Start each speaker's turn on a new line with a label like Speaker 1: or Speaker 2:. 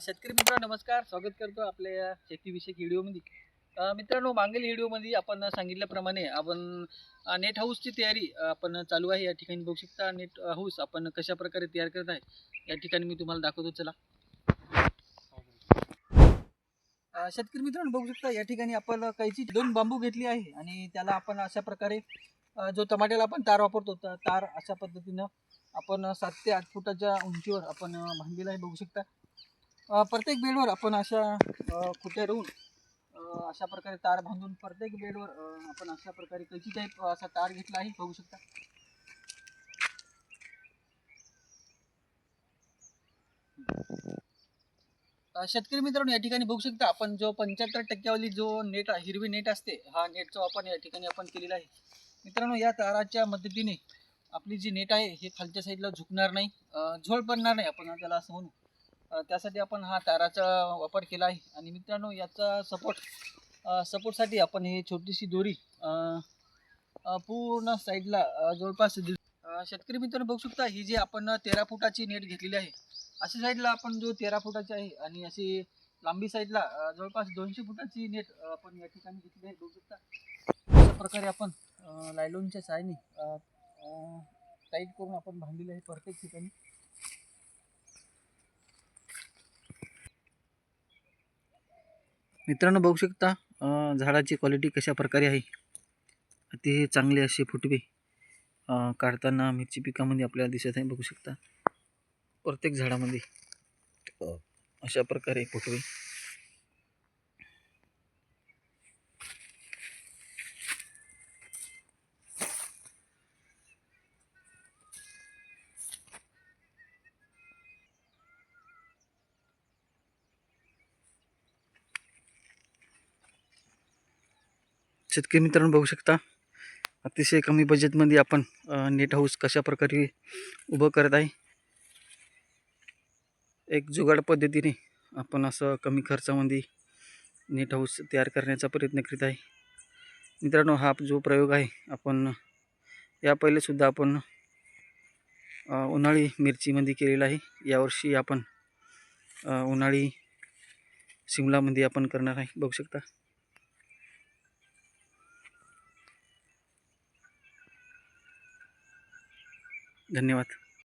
Speaker 1: शेतकरी मित्रांनो नमस्कार. स्वागत करतो आपल्या या शेतीविषयक व्हिडिओमध्ये. मित्रांनो मागील व्हिडिओमध्ये आपण सांगितल्याप्रमाणे आपण नेट हाऊसची तयारी आपण चालू आहे. या ठिकाणी बघू शकता नेट हाऊस आपण कशा प्रकारे तयार करत आहे. या ठिकाणी मी तुम्हाला दाखवतो. चला. शेतकरी मित्रांनो बघू शकता या ठिकाणी आपण कैची दोन बांबू घेतली आहे. आणि त्याला आपण अशा प्रकारे जो टमाट्याला आपण तार वापरतो तर तार अशा पद्धतीनं आपण सात ते आठ फुटाच्या उंचीवर आपण बांधलेला आहे. बघू शकता. प्रत्येक बेडवर आपण अशा खुट्या रोवून अशा प्रकारे तार बांधून प्रत्येक बेडवर आपण अशा प्रकारे कैची टाईप असा तार घेतला आहे बघू शकता. शेतकरी मित्रांनो या ठिकाणी बघू शकता आपण जो पंच्याहत्तर टक्क्यावाली जो नेट हिरवी नेट असते हा नेटचा वापर या ठिकाणी आपण केलेला आहे. मित्रांनो या ताराच्या मदतीने आपली जी नेट आहे हे खालच्या साईडला झुकणार नाही झोळ पडणार नाही आपण त्याला असं म्हणू. त्यासाठी आपण हा ताराचा वापर केला आहे. आणि मित्रांनो याचा सपोर्ट सपोर्टसाठी आपण ही छोटीशी दोरी पूर्ण साईडला जवळपास दि- शेतकरी मित्रांनो बघू शकता ही जी आपण तेरा फुटाची नेट घेतलेली आहे अशा साईडला आपण जो तेरा फुटाची आहे आणि अशी लांबी साईडला जवळपास दोनशे फुटाची नेट आपण या ठिकाणी घेतली आहे बघू शकता. अशा प्रकारे आपण लायलोनच्या लायलॉनच्या टाईट करून आपण बांधलेली आहे प्रत्येक ठिकाणी. मित्रांनो बघू शकता झाडाची क्वालिटी कशा प्रकारे आहे? अति चांगले असे फुटवे काढताना मिरची पिकामध्ये आपल्याला दिसत आहे बघू शकता. प्रत्येक झाडामध्ये अशा प्रकारे फुटवे. शेतकरी मित्रांनो बघू शकता. अतिशय कमी बजेटमध्ये आपण नेट हाऊस कशा प्रकारे उभं करत आहे. एक जुगाड पद्धतीने आपण असं कमी खर्चामध्ये नेट हाऊस तयार करण्याचा प्रयत्न करीत आहे. मित्रांनो हा जो प्रयोग आहे आपण या पहिलेसुद्धा आपण उन्हाळी मिरचीमध्ये केलेला आहे. यावर्षी आपण उन्हाळी शिमलामध्ये आपण करणार आहे. बघू शकता. धन्यवाद.